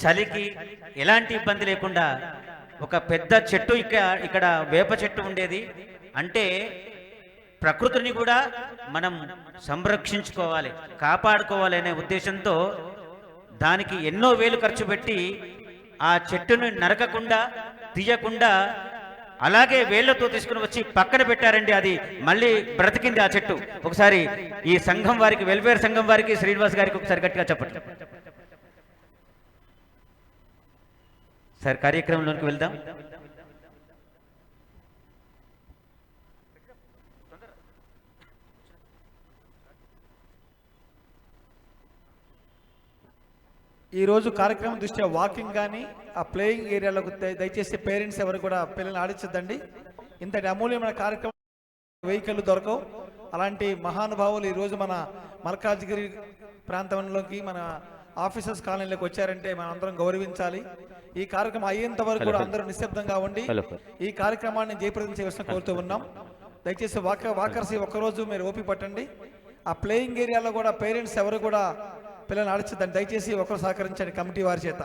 చలికి ఎలాంటి ఇబ్బంది లేకుండా ఒక పెద్ద చెట్టు ఇక్కడ ఇక్కడ వేప చెట్టు ఉండేది. అంటే ప్రకృతిని కూడా మనం సంరక్షించుకోవాలి కాపాడుకోవాలి అనే ఉద్దేశంతో దానికి ఎన్నో వేలు ఖర్చు పెట్టి ఆ చెట్టును నరకకుండా తీయకుండా అలాగే వేళ్ళతో తీసుకుని వచ్చి పక్కన పెట్టారండి అది. మళ్ళీ బ్రతికింది ఆ చెట్టు. ఒకసారి ఈ సంఘం వారికి వెల్ఫేర్ సంఘం వారికి శ్రీనివాస్ గారికి ఒకసారి గట్టిగా చెప్పండి. సార్ కార్యక్రమంలోకి వెళ్దాం. ఈరోజు కార్యక్రమం దృష్ట్యా వాకింగ్ కానీ ఆ ప్లేయింగ్ ఏరియాలో దయచేసి పేరెంట్స్ ఎవరు కూడా పిల్లల్ని ఆడించద్దండి. ఇంతటి అమూల్యమైన కార్యక్రమం వెహికల్ దొరకవు. అలాంటి మహానుభావులు ఈ రోజు మన మల్కాజ్గిరి ప్రాంతంలోకి మన ఆఫీసర్స్ కాలనీలోకి వచ్చారంటే మనం అందరం గౌరవించాలి. ఈ కార్యక్రమం అయ్యేంత వరకు కూడా అందరూ నిశ్శబ్దంగా ఉండి ఈ కార్యక్రమాన్ని జయప్రదం చేయాల్సిన కోరుతూ ఉన్నాం. దయచేసి వాక వాకర్సి ఒక్కరోజు మీరు ఓపి పట్టండి. ఆ ప్లేయింగ్ ఏరియాలో కూడా పేరెంట్స్ ఎవరు కూడా పిల్లల్ని అడచద్దండి దయచేసి ఒకరు సహకరించండి కమిటీ వారి చేత.